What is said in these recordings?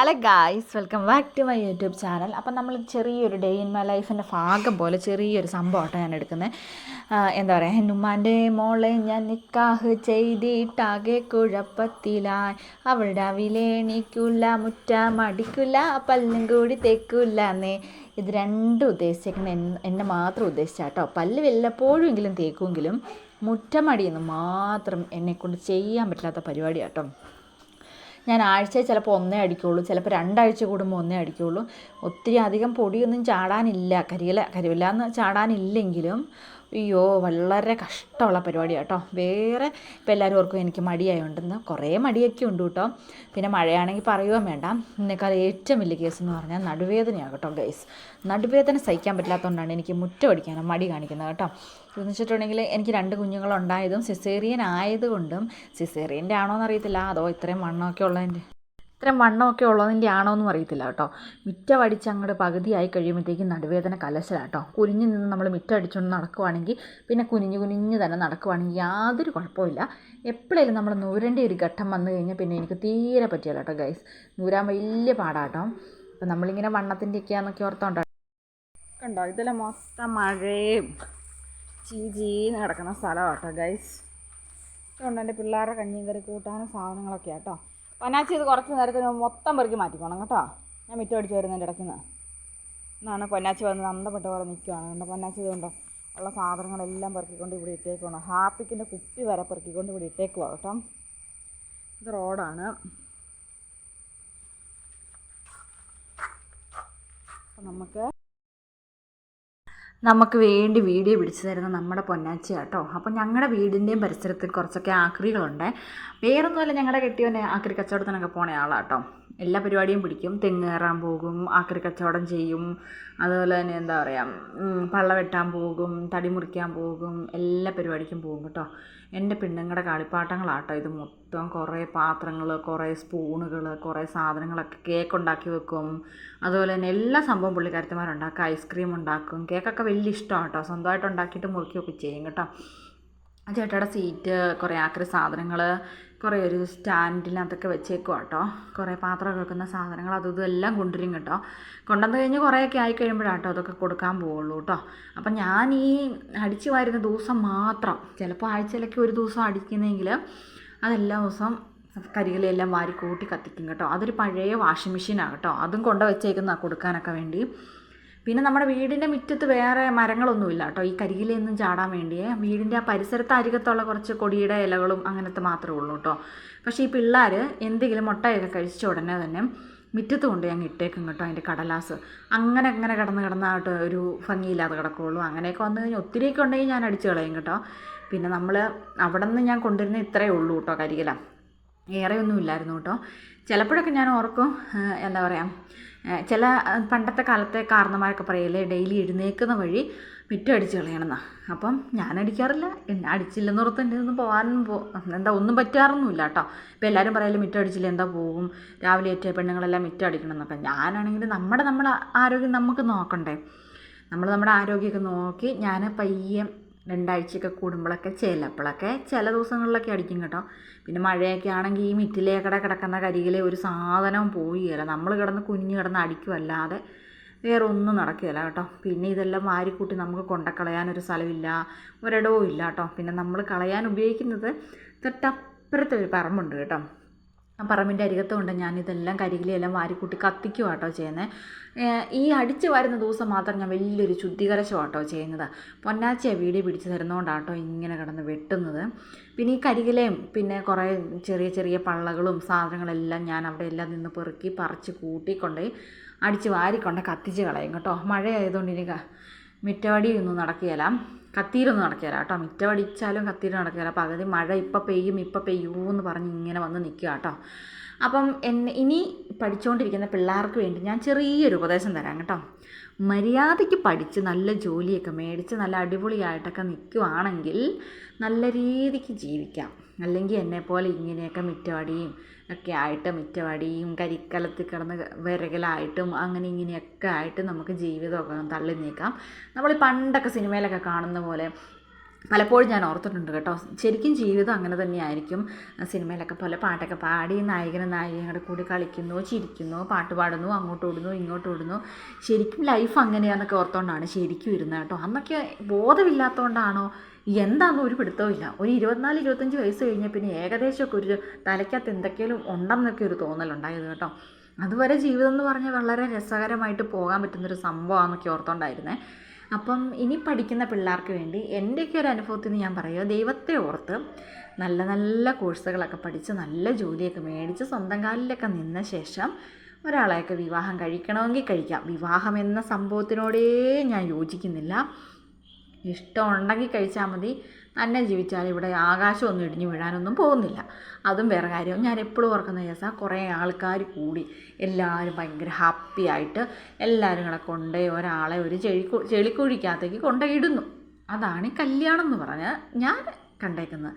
Hello guys welcome back to my YouTube channel അപ്പം നമ്മൾ ചെറിയൊരു ഡേ ഇൻ മൈ ലൈഫിന്റെ ഭാഗം പോലെ ചെറിയൊരു സംഭവമാട്ടോ ഞാൻ എടുക്കുന്നത് എന്താ പറയുക ഹനുമാന്റെ മോളെ ഞാൻ നിക്കാഹ് ചെയ്തിട്ടാകെ കുഴപ്പത്തിലായി. അവളുടെ വിലേണിക്കില്ല മുറ്റ മടിക്കില്ല പല്ലും കൂടി തേക്കില്ല എന്നേ. ഇത് രണ്ടും ഉദ്ദേശിച്ചേക്കുന്നത് എന്നെ മാത്രം ഉദ്ദേശിച്ചാട്ടോ. പല്ല് വല്ലപ്പോഴും എങ്കിലും തേക്കുമെങ്കിലും മുറ്റമടിയെന്ന് മാത്രം എന്നെക്കൊണ്ട് ചെയ്യാൻ പറ്റാത്ത പരിപാടിയാട്ടോ. ഞാൻ ആഴ്ചയിൽ ചിലപ്പോൾ ഒന്നേ അടിക്കുകയുള്ളൂ ചിലപ്പോൾ രണ്ടാഴ്ച കൂടുമ്പോൾ ഒന്നേ അടിക്കുകയുള്ളൂ ഒത്തിരി അധികം പൊടിയൊന്നും ചാടാനില്ല. കരിയില കരിവില എന്ന് ചാടാനില്ലെങ്കിലും അയ്യോ വളരെ കഷ്ടമുള്ള പരിപാടി കേട്ടോ. വേറെ ഇപ്പോൾ എല്ലാവരും ഓർക്കും എനിക്ക് മടിയായതുകൊണ്ടെന്ന് കുറേ മടിയൊക്കെ ഉണ്ട് കേട്ടോ. പിന്നെ മഴയാണെങ്കിൽ പറയുകയും വേണ്ട. ഇന്നേക്കാൾ ഏറ്റവും വലിയ കേസ് എന്ന് പറഞ്ഞാൽ നടുവേദനയാണ് കേട്ടോ ഗൈസ് നടുവേദന സഹിക്കാൻ പറ്റാത്തതുകൊണ്ടാണ് എനിക്ക് മുറ്റ അടിക്കാനും മടി കാണിക്കുന്നത് കേട്ടോ. എന്ന് വെച്ചിട്ടുണ്ടെങ്കിൽ എനിക്ക് രണ്ട് കുഞ്ഞുങ്ങളുണ്ടായതും സിസേറിയൻ ആയതുകൊണ്ടും സിസേറിയന്റെ ആണോ എന്നറിയത്തില്ല അതോ ഇത്രയും മണ്ണൊക്കെ ഉള്ളതിന്റെ ഇത്രയും വണ്ണമൊക്കെ ഉള്ളതിന്റെ ആണോ എന്നും അറിയത്തില്ല കേട്ടോ. മിറ്റ വടിച്ച് അങ്ങോട്ട് പകുതിയായി കഴിയുമ്പോഴത്തേക്കും നടുവേദന കലശലാട്ടോ കുനിഞ്ഞ് നിന്ന് നമ്മൾ മിറ്റ അടിച്ചുകൊണ്ട് നടക്കുവാണെങ്കിൽ പിന്നെ കുനിഞ്ഞ് കുനിഞ്ഞ് തന്നെ നടക്കുവാണെങ്കിൽ യാതൊരു കുഴപ്പമില്ല എപ്പോഴേലും നമ്മൾ നൂരേണ്ട ഒരു ഘട്ടം വന്നു കഴിഞ്ഞാൽ പിന്നെ എനിക്ക് തീരെ പറ്റിയല്ല കേട്ടോ ഗൈസ് നൂരാൻ വലിയ പാടാട്ടോ അപ്പം നമ്മളിങ്ങനെ വണ്ണത്തിന്റെയൊക്കെയാന്നൊക്കെ ഓർത്തോണ്ടോ. കണ്ടോ ഇതെല്ലാം മൊത്തം മഴയും ചീ നടക്കുന്ന സ്ഥലമാണ് കേട്ടോ ഗൈസ് ഇതുകൊണ്ട് എന്റെ പിള്ളേരുടെ കഞ്ഞിയും കൂട്ടാനും സാധനങ്ങളൊക്കെ കേട്ടോ. പനാച്ചി ഇത് കുറച്ച് നേരത്തിന് മൊത്തം പെറുക്കി മാറ്റിക്കോണം കേട്ടോ. ഞാൻ മിറ്റം അടിച്ച് വരുന്നതിന്റെ ഇടയ്ക്ക് നിന്ന് എന്നാണ് പൊന്നാച്ചി വന്ന് അന്തപ്പെട്ട പോലെ നിൽക്കുകയാണ് എന്റെ പൊന്നാച്ചി ഇതുകൊണ്ടോ ഉള്ള സാധനങ്ങളെല്ലാം പെറുക്കിക്കൊണ്ട് ഇവിടെ ഇട്ടേക്കുവാണ്. ഹാർപ്പിക്കിന്റെ കുപ്പി വരെ പെറുക്കിക്കൊണ്ട് ഇവിടെ ഇട്ടേക്കുവാ കേട്ടോ. ഇത് റോഡാണ്. നമുക്ക് നമുക്ക് വേണ്ടി വീഡിയോ പിടിച്ചു തരുന്ന നമ്മുടെ പൊന്നാച്ചി കേട്ടോ അപ്പോൾ ഞങ്ങളുടെ വീടിന്റെയും പരിസരത്തിൽ കുറച്ചൊക്കെ ആക്രികളുണ്ട്. വേറൊന്നുമല്ല ഞങ്ങളുടെ കെട്ടിയവനെ ആക്രി കച്ചവടത്തിനൊക്കെ പോണ ആളാട്ടോ. എല്ലാ പരിപാടിയും പിടിക്കും. തെങ്ങ് കയറാൻ പോകും ആക്രി കച്ചവടം ചെയ്യും. അതുപോലെ തന്നെ എന്താ പറയുക പള്ള വെട്ടാൻ പോകും തടി മുറിക്കാൻ പോകും എല്ലാ പരിപാടിക്കും പോകും കേട്ടോ. എന്റെ പെണ്ണുങ്ങളുടെ കളിപ്പാട്ടങ്ങളാട്ടോ ഇത് മൊത്തം. കുറേ പാത്രങ്ങൾ കുറേ സ്പൂണുകൾ കുറേ സാധനങ്ങളൊക്കെ കേക്ക് ഉണ്ടാക്കി വെക്കും. അതുപോലെ തന്നെ എല്ലാ സംഭവം പുള്ളിക്കാരത്തിമാരുണ്ടാക്കും. ഐസ്ക്രീം ഉണ്ടാക്കും. കേക്കൊക്കെ വലിയ ഇഷ്ടമാണ് കേട്ടോ സ്വന്തമായിട്ട് ഉണ്ടാക്കിയിട്ട് മുറിക്കുകയൊക്കെ ചെയ്യും കേട്ടോ. ആ ചേട്ടയുടെ സീറ്റ് കുറേ ആക്രി സാധനങ്ങൾ കുറേ ഒരു സ്റ്റാൻഡിനകത്തൊക്കെ വെച്ചേക്കും കേട്ടോ കുറേ പാത്രം വെക്കുന്ന സാധനങ്ങൾ അതും ഇതും എല്ലാം കൊണ്ടുവരും കേട്ടോ. കൊണ്ടുവന്ന് കഴിഞ്ഞ് കുറേയൊക്കെ ആയി കേട്ടോ അതൊക്കെ കൊടുക്കാൻ പോവുള്ളൂ കേട്ടോ അപ്പം ഞാൻ ഈ അടിച്ചു വാരുന്ന ദിവസം മാത്രം ചിലപ്പോൾ ആഴ്ചയിലൊക്കെ ഒരു ദിവസം അടിക്കുന്നെങ്കിൽ അതെല്ലാ ദിവസം കരികളെല്ലാം വാരി കൂട്ടി കത്തിക്കും കേട്ടോ. അതൊരു പഴയ വാഷിംഗ് മെഷീനാണ് കേട്ടോ അതും കൊണ്ട് വെച്ചേക്കുന്ന കൊടുക്കാനൊക്കെ വേണ്ടി. പിന്നെ നമ്മുടെ വീടിന്റെ മുറ്റത്ത് വേറെ മരങ്ങളൊന്നുമില്ല കേട്ടോ. ഈ കരിയിലൊന്നും ചാടാൻ വേണ്ടിയേ. വീടിന്റെ ആ പരിസരത്ത് അരികത്തുള്ള കുറച്ച് കൊടിയുടെ ഇലകളും അങ്ങനത്തെ മാത്രമേ ഉള്ളൂ കേട്ടോ. പക്ഷേ ഈ പിള്ളേർ എന്തെങ്കിലും മുട്ടയൊക്കെ കഴിച്ച ഉടനെ തന്നെ മുറ്റത്ത് കൊണ്ട് അങ്ങ് ഇട്ടേക്കും കേട്ടോ അതിന്റെ കടലാസ്. അങ്ങനെ അങ്ങനെ കിടന്ന് കിടന്നായിട്ട് ഒരു ഭംഗിയില്ലാതെ കിടക്കുകയുള്ളൂ. അങ്ങനെയൊക്കെ വന്നു കഴിഞ്ഞാൽ ഒത്തിരിയൊക്കെ ഉണ്ടെങ്കിൽ ഞാൻ അടിച്ചു കളയും കേട്ടോ. പിന്നെ നമ്മൾ അവിടെ നിന്ന് ഞാൻ കൊണ്ടുവരുന്ന ഇത്രയേ ഉള്ളൂ കേട്ടോ കരികില ഏറെ ഒന്നും ഇല്ലായിരുന്നു കേട്ടോ. ചിലപ്പോഴൊക്കെ ഞാൻ ഓർക്കും എന്താ പറയുക ചില പണ്ടത്തെ കാലത്തെ കാരണന്മാരൊക്കെ പറയല്ലേ ഡെയിലി എഴുന്നേക്കുന്ന വഴി മിറ്റം അടിച്ച് കളയണമെന്നാ. അപ്പം ഞാൻ അടിക്കാറില്ല അടിച്ചില്ലെന്ന് ഓർത്ത് എന്റെ ഒന്നും പോകാനും പോ എന്താ ഒന്നും പറ്റാറൊന്നുമില്ല കേട്ടോ. ഇപ്പം എല്ലാവരും പറയലും മിറ്റം അടിച്ചില്ല എന്താ പോകും രാവിലെ ഏറ്റ പെണ്ണുങ്ങളെല്ലാം മിറ്റം അടിക്കണം എന്നൊക്കെ ഞാനാണെങ്കിൽ നമ്മുടെ നമ്മുടെ ആരോഗ്യം നമുക്ക് നോക്കണ്ടേ? നമ്മൾ നമ്മുടെ ആരോഗ്യമൊക്കെ നോക്കി ഞാൻ പയ്യെ രണ്ടാഴ്ചയൊക്കെ കൂടുമ്പോഴൊക്കെ ചിലപ്പോഴൊക്കെ ചില ദിവസങ്ങളിലൊക്കെ അടിക്കും കേട്ടോ. പിന്നെ മഴയൊക്കെ ആണെങ്കിൽ ഈ മിറ്റിലേക്കടെ കിടക്കുന്ന കരികിലെ ഒരു സാധനവും പോയില്ല നമ്മൾ കിടന്ന് കുഞ്ഞ് കിടന്ന് അടിക്കുമല്ലാതെ വേറെ ഒന്നും നടക്കുകയില്ല കേട്ടോ. പിന്നെ ഇതെല്ലാം വാരിക്കൂട്ടി നമുക്ക് കൊണ്ടക്കളയാനൊരു സ്ഥലമില്ല ഒരിടവും ഇല്ല കേട്ടോ. പിന്നെ നമ്മൾ കളയാൻ ഉപയോഗിക്കുന്നത് തൊട്ടപ്പുറത്തെ ഒരു പറമ്പുണ്ട് കേട്ടോ. പറമ്പിന്റെ അരികത്തുകൊണ്ട് ഞാനിതെല്ലാം കരികിലെല്ലാം വാരിക്കൂട്ടി കത്തിക്കുക കേട്ടോ ചെയ്യുന്നത് ഈ അടിച്ച് വരുന്ന ദിവസം മാത്രം ഞാൻ വലിയൊരു ശുദ്ധീകരശം കേട്ടോ ചെയ്യുന്നത്. പൊന്നാച്ചിയെ വീടി പിടിച്ച് തരുന്നതുകൊണ്ടാട്ടോ ഇങ്ങനെ കിടന്ന് വെട്ടുന്നത്. പിന്നെ ഈ കരികിലയും പിന്നെ കുറേ ചെറിയ ചെറിയ പള്ളകളും സാധനങ്ങളെല്ലാം ഞാൻ അവിടെ എല്ലാം നിന്ന് പെറുക്കി പറിച്ച് കൂട്ടിക്കൊണ്ട് അടിച്ച് വാരിക്കൊണ്ട് കത്തിച്ച് കളയും കേട്ടോ. മഴയായതുകൊണ്ട് ഇനി മിറ്റവടിയൊന്നും നടക്കുകയില്ല. കത്തിയിലൊന്നും നടക്കുകയില്ല കേട്ടോ. മിറ്റവടിച്ചാലും കത്തിയിൽ നടക്കുകയില്ല പകുതി മഴ ഇപ്പം പെയ്യും ഇപ്പം പെയ്യൂ എന്ന് പറഞ്ഞ് ഇങ്ങനെ വന്ന് നിൽക്കുക കേട്ടോ. അപ്പം എന്നെ ഇനി പഠിച്ചുകൊണ്ടിരിക്കുന്ന പിള്ളേർക്ക് വേണ്ടി ഞാൻ ചെറിയൊരു ഉപദേശം തരാം കേട്ടോ. മര്യാദയ്ക്ക് പഠിച്ച് നല്ല ജോലിയൊക്കെ മേടിച്ച് നല്ല അടിപൊളിയായിട്ടൊക്കെ നിൽക്കുവാണെങ്കിൽ നല്ല രീതിക്ക് ജീവിക്കാം. അല്ലെങ്കിൽ എന്നെപ്പോലെ ഇങ്ങനെയൊക്കെ മിറ്റവടിയും ഒക്കെ ആയിട്ട് മിറ്റവടിയും കരിക്കലത്തിൽ കിടന്ന് വിരകലായിട്ടും അങ്ങനെ ഇങ്ങനെയൊക്കെ ആയിട്ട് നമുക്ക് ജീവിതമൊക്കെ തള്ളി നീക്കാം. നമ്മൾ പണ്ടൊക്കെ സിനിമയിലൊക്കെ കാണുന്ന പോലെ പലപ്പോഴും ഞാൻ ഓർത്തിട്ടുണ്ട് കേട്ടോ. ശരിക്കും ജീവിതം അങ്ങനെ തന്നെയായിരിക്കും. സിനിമയിലൊക്കെ പോലെ പാട്ടൊക്കെ പാടി നായകനും നായികയുടെ കൂടി കളിക്കുന്നു ചിരിക്കുന്നു പാട്ട് പാടുന്നു അങ്ങോട്ട് ഓടുന്നു ഇങ്ങോട്ട് ഓടുന്നു. ശരിക്കും ലൈഫ് അങ്ങനെയാണെന്നൊക്കെ ഓർത്തുകൊണ്ടാണ് ശരിക്കും ഇരുന്നത് കേട്ടോ. അന്നൊക്കെ ബോധമില്ലാത്തതുകൊണ്ടാണോ എന്താണെന്ന് ഒരു പിടുത്തവും ഇല്ല. ഒരു ഇരുപത്തിനാല് ഇരുപത്തഞ്ച് വയസ്സ് കഴിഞ്ഞ പിന്നെ ഏകദേശമൊക്കെ ഒരു തലയ്ക്കകത്ത് എന്തൊക്കെയും ഉണ്ടെന്നൊക്കെ ഒരു തോന്നലുണ്ടായത് കേട്ടോ. അതുവരെ ജീവിതം എന്ന് പറഞ്ഞാൽ വളരെ രസകരമായിട്ട് പോകാൻ പറ്റുന്നൊരു സംഭവമാണെന്നൊക്കെ ഓർത്തോണ്ടായിരുന്നേ. അപ്പം ഇനി പഠിക്കുന്ന പിള്ളേർക്ക് വേണ്ടി എന്റെയൊക്കെ ഒരു അനുഭവത്തിൽ നിന്ന് ഞാൻ പറയുക. ദൈവത്തെ ഓർത്ത് നല്ല നല്ല കോഴ്സുകളൊക്കെ പഠിച്ച് നല്ല ജോലിയൊക്കെ മേടിച്ച് സ്വന്തം കാലിലൊക്കെ നിന്ന ശേഷം ഒരാളെയൊക്കെ വിവാഹം കഴിക്കണമെങ്കിൽ കഴിക്കാം. വിവാഹം എന്ന സംഭവത്തിനോടേ ഞാൻ യോജിക്കുന്നില്ല. ഇഷ്ടമുണ്ടെങ്കിൽ കഴിച്ചാൽ മതി. തന്നെ ജീവിച്ചാൽ ഇവിടെ ആകാശമൊന്നും ഇടിഞ്ഞു വീഴാനൊന്നും പോകുന്നില്ല. അതും വേറെ കാര്യം ഞാൻ എപ്പോഴും ഓർക്കുന്ന കേസാണ് കുറേ ആൾക്കാർ കൂടി എല്ലാവരും ഭയങ്കര ഹാപ്പി ആയിട്ട് എല്ലാവരും കൂടെ കൊണ്ട് ഒരാളെ ഒരു ചെളി ചെളിക്കുഴിക്കകത്തേക്ക് ഇടുന്നു അതാണ് ഈ കല്യാണം എന്ന് പറഞ്ഞാൽ ഞാൻ കണ്ടേക്കുന്നത്.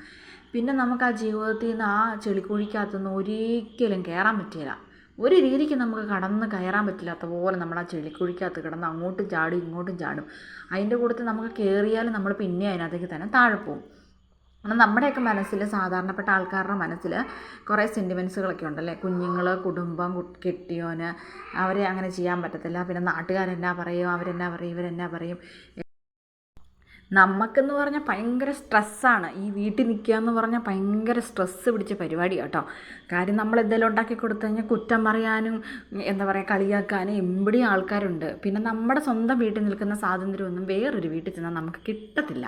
പിന്നെ നമുക്ക് ആ ജീവിതത്തിൽ നിന്ന് ആ ചെളിക്കുഴിക്കകത്തുനിന്ന് ഒരിക്കലും കയറാൻ പറ്റില്ല. ഒരു രീതിക്ക് നമുക്ക് കടന്ന് കയറാൻ പറ്റില്ലാത്ത പോലെ നമ്മൾ ആ ചെളിക്കുഴിക്കകത്ത് കിടന്ന് അങ്ങോട്ടും ചാടും ഇങ്ങോട്ടും ചാടും. അതിന്റെ കൂട്ടത്തിൽ നമുക്ക് കയറിയാൽ നമ്മൾ പിന്നെ അതിനകത്തേക്ക് തന്നെ താഴെ പോകും. കാരണം നമ്മുടെയൊക്കെ മനസ്സിൽ സാധാരണപ്പെട്ട ആൾക്കാരുടെ മനസ്സിൽ കുറേ സെന്റിമെൻസുകളൊക്കെ ഉണ്ടല്ലേ കുഞ്ഞുങ്ങൾ കുടുംബം കെട്ടിയോന് അവരെ അങ്ങനെ ചെയ്യാൻ പറ്റത്തില്ല. പിന്നെ നാട്ടുകാരെന്നാ പറയും അവരെന്നാ പറയും ഇവരെന്നാ പറയും. നമുക്കെന്ന് പറഞ്ഞാൽ ഭയങ്കര സ്ട്രെസ്സാണ്. ഈ വീട്ടിൽ നിൽക്കുക എന്ന് പറഞ്ഞാൽ ഭയങ്കര സ്ട്രെസ്സ് പിടിച്ച പരിപാടി കേട്ടോ. കാര്യം നമ്മൾ എന്തെങ്കിലും ഉണ്ടാക്കി കൊടുത്തു കഴിഞ്ഞാൽ കുറ്റം പറയാനും എന്താ പറയുക കളിയാക്കാനും എമ്പടി ആൾക്കാരുണ്ട്. പിന്നെ നമ്മുടെ സ്വന്തം വീട്ടിൽ നിൽക്കുന്ന സ്വാതന്ത്ര്യമൊന്നും വേറൊരു വീട്ടിൽ ചെന്നാൽ നമുക്ക് കിട്ടത്തില്ല.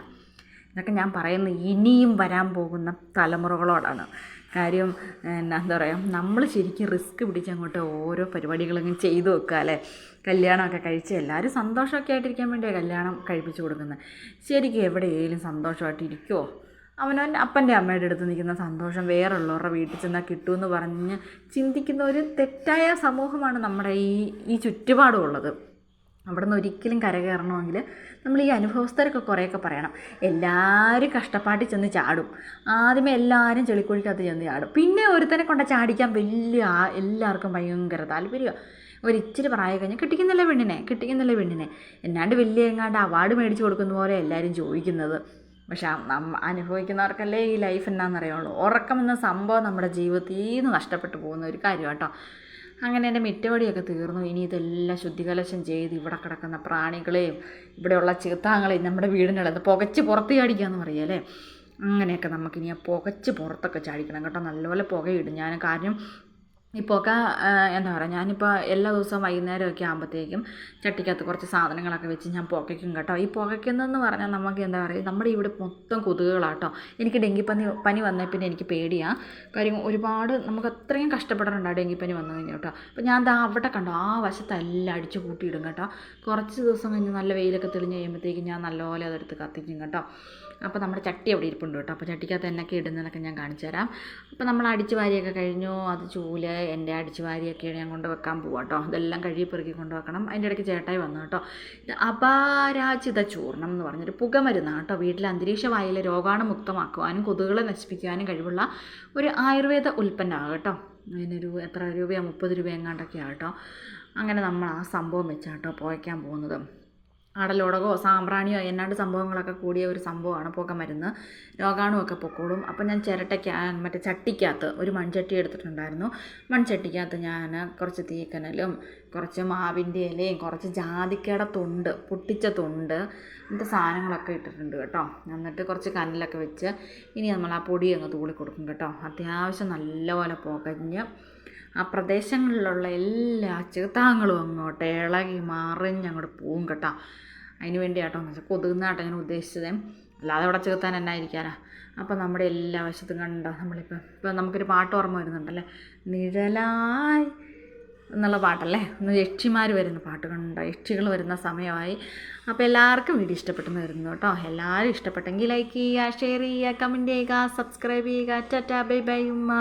എന്നൊക്കെ ഞാൻ പറയുന്നത് ഇനിയും വരാൻ പോകുന്ന തലമുറകളോടാണ്. കാര്യം എന്താ പറയുക നമ്മൾ ശരിക്കും റിസ്ക് പിടിച്ച് അങ്ങോട്ട് ഓരോ പരിപാടികളങ്ങ് ചെയ്തു വെക്കുക അല്ലേ? കല്യാണമൊക്കെ കഴിച്ച് എല്ലാവരും സന്തോഷമൊക്കെ ആയിട്ടിരിക്കാൻ വേണ്ടിയാണ് കല്യാണം കഴിപ്പിച്ചു കൊടുക്കുന്നത്. ശരിക്കും എവിടെയെങ്കിലും സന്തോഷമായിട്ട് ഇരിക്കുമോ അവനവൻ അപ്പന്റെ അമ്മയുടെ അടുത്ത് നിൽക്കുന്ന സന്തോഷം വേറുള്ളവരുടെ വീട്ടിൽ ചെന്നാൽ കിട്ടുമെന്ന് പറഞ്ഞ് ചിന്തിക്കുന്ന ഒരു തെറ്റായ സമൂഹമാണ് നമ്മുടെ ഈ ഈ ചുറ്റുപാടുമുള്ളത് അവിടെ നിന്ന് ഒരിക്കലും കരകയറണമെങ്കിൽ നമ്മൾ ഈ അനുഭവസ്ഥരൊക്കെ കുറേയൊക്കെ പറയണം. എല്ലാവരും കഷ്ടപ്പാട്ടിൽ ചെന്ന് ചാടും. ആദ്യമേ എല്ലാവരും ചെളിക്കുഴിക്കകത്ത് ചെന്ന് ചാടും. പിന്നെ ഒരുത്തനെ കൊണ്ട് ചാടിക്കാൻ വലിയ എല്ലാവർക്കും ഭയങ്കര താല്പര്യമാണ് ഒരു ഇച്ചിരി പ്രായം കഴിഞ്ഞാൽ കിട്ടിക്കുന്നില്ല പെണ്ണിനെ? കിട്ടിക്കുന്നില്ല പെണ്ണിനെ? എന്നാണ്ട് വലിയ എങ്ങാണ്ട് അവാർഡ് മേടിച്ച് കൊടുക്കുന്ന പോലെ എല്ലാവരും ചോദിക്കുന്നത്. പക്ഷെ അനുഭവിക്കുന്നവർക്കല്ലേ ഈ ലൈഫ് എന്നാണെന്നറിയുള്ളൂ ഉറക്കം എന്ന സംഭവം നമ്മുടെ ജീവിതത്തിൽ നിന്ന് നഷ്ടപ്പെട്ടു പോകുന്ന ഒരു കാര്യം കേട്ടോ അങ്ങനെ എന്റെ മിറ്റവടിയൊക്കെ തീർന്നു. ഇനി ഇതെല്ലാം ശുദ്ധികലശം ചെയ്ത് ഇവിടെ കിടക്കുന്ന പ്രാണികളെയും ഇവിടെയുള്ള ചീത്താങ്ങളെയും നമ്മുടെ വീടിനടുത്ത് പുകച്ച് പുറത്ത് ചാടിക്കാന്ന് പറയല്ലേ അങ്ങനെയൊക്കെ നമുക്കിനി ആ പുകച്ച് പുറത്തൊക്കെ ചാടിക്കണം കേട്ടോ. നല്ലപോലെ പുകയിടും. ഞാൻ കാര്യം ആ, എന്താ പറയുക ഞാനിപ്പോൾ എല്ലാ ദിവസവും വൈകുന്നേരമൊക്കെ ആകുമ്പോഴത്തേക്കും ചട്ടിക്കകത്ത് കുറച്ച് സാധനങ്ങളൊക്കെ വെച്ച് ഞാൻ പുകയ്ക്കും കേട്ടോ. ഈ പുകയ്ക്കുന്നതെന്ന് പറഞ്ഞാൽ നമുക്ക് എന്താ പറയുക നമ്മുടെ ഇവിടെ മൊത്തം കൊതുകുകളാട്ടോ. എനിക്ക് ഡെങ്കിപ്പനി പനി വന്നേ പിന്നെ എനിക്ക് പേടിയാണ് കാര്യം ഒരുപാട് നമുക്ക് അത്രയും കഷ്ടപ്പെടാറുണ്ട് ഡെങ്കിപ്പനി വന്നു കഴിഞ്ഞു കേട്ടോ. അപ്പോൾ ഞാൻ ദാ അവിടെ കണ്ടോ ആ വശത്തെല്ലാം അടിച്ച് കൂട്ടിയിടും കേട്ടോ. കുറച്ച് ദിവസം കഴിഞ്ഞ് നല്ല വെയിലൊക്കെ തെളിഞ്ഞ് കഴിയുമ്പോഴത്തേക്കും ഞാൻ നല്ലപോലെ അതെടുത്ത് കത്തിക്കും കേട്ടോ. അപ്പോൾ നമ്മുടെ ചട്ടി അവിടെ ഇരിപ്പുണ്ട് കേട്ടോ. അപ്പോൾ ചട്ടിക്കകത്ത് എന്നൊക്കെ ഇടുന്നതൊക്കെ ഞാൻ കാണിച്ചു തരാം അപ്പോൾ നമ്മൾ അടിച്ചു വാരിയൊക്കെ കഴിഞ്ഞു. അത് ചൂൽ എന്റെ അടിച്ചു വാരിയൊക്കെ ഞാൻ കൊണ്ട് വെക്കാൻ പോവാം കേട്ടോ. ഇതെല്ലാം കഴുകി പെറുക്കി കൊണ്ടുവെക്കണം. അതിന്റെ ഇടയ്ക്ക് ചേട്ടായി വന്നു കേട്ടോ. ഇത് അപാരാജിത ചൂർണം എന്ന് പറഞ്ഞൊരു പുകമരുന്നാണ് കേട്ടോ. വീട്ടിലെ അന്തരീക്ഷ വായിലെ രോഗാണുമുക്തമാക്കുവാനും കൊതുകുകളെ നശിപ്പിക്കുവാനും കഴിവുള്ള ഒരു ആയുർവേദ ഉൽപ്പന്നമാണ് കേട്ടോ. അതിനൊരു എത്ര രൂപയാണ് മുപ്പത് രൂപ എങ്ങാണ്ടൊക്കെയാണ് കേട്ടോ. അങ്ങനെ നമ്മൾ ആ സംഭവം വെച്ചാട്ടോ പോയക്കാൻ പോകുന്നത്. ആടലോടകോ സാമ്പ്രാണിയോ എന്നാണ്ട് സംഭവങ്ങളൊക്കെ കൂടിയ ഒരു സംഭവമാണ് പുകമരുന്ന്. രോഗാണുമൊക്കെ പൊക്കോളും. അപ്പം ഞാൻ ചിരട്ടയ്ക്ക് മറ്റേ ചട്ടിക്കകത്ത് ഒരു മൺചട്ടി എടുത്തിട്ടുണ്ടായിരുന്നു. മൺചട്ടിക്കകത്ത് ഞാൻ കുറച്ച് തീക്കനലും കുറച്ച് മാവിന്റെ ഇലയും കുറച്ച് ജാതിക്കയുടെ തൊണ്ട് പൊട്ടിച്ച തൊണ്ട് അങ്ങനത്തെ സാധനങ്ങളൊക്കെ ഇട്ടിട്ടുണ്ട് കേട്ടോ. എന്നിട്ട് കുറച്ച് കനലൊക്കെ വെച്ച് ഇനി നമ്മൾ ആ പൊടി അങ്ങ് തൂളി കൊടുക്കും കേട്ടോ. അത്യാവശ്യം നല്ലപോലെ പുകഞ്ഞ് ആ പ്രദേശങ്ങളിലുള്ള എല്ലാ ചെറുത്താങ്ങളും അങ്ങോട്ട് ഇളകി മറിഞ്ഞ് അങ്ങോട്ട് പോവും കേട്ടോ. അതിന് വേണ്ടി കേട്ടോ എന്ന് വെച്ചാൽ കൊതുകുന്നാട്ടോ ഞാൻ ഉദ്ദേശിച്ചത്. അല്ലാതെ അവിടെ ചെറുത്താൻ എന്നാ ഇരിക്കാനാ അപ്പം നമ്മുടെ എല്ലാ വശത്തും കണ്ടോ നമ്മളിപ്പോൾ ഇപ്പം നമുക്കൊരു പാട്ട് ഓർമ്മ വരുന്നുണ്ടല്ലേ? നിഴലായി എന്നുള്ള പാട്ടല്ലേ? ഒന്ന് യക്ഷിമാർ വരുന്ന പാട്ട് കണ്ടോ? യക്ഷികൾ വരുന്ന സമയമായി. അപ്പോൾ എല്ലാവർക്കും വീഡിയോ ഇഷ്ടപ്പെട്ടെന്ന് വരുന്നു കേട്ടോ. എല്ലാവരും ഇഷ്ടപ്പെട്ടെങ്കിൽ ലൈക്ക് ചെയ്യുക ഷെയർ ചെയ്യുക കമന്റ് ചെയ്യുക സബ്സ്ക്രൈബ് ചെയ്യുക. ടാറ്റാ ബൈ ബൈ ഉമ്മ.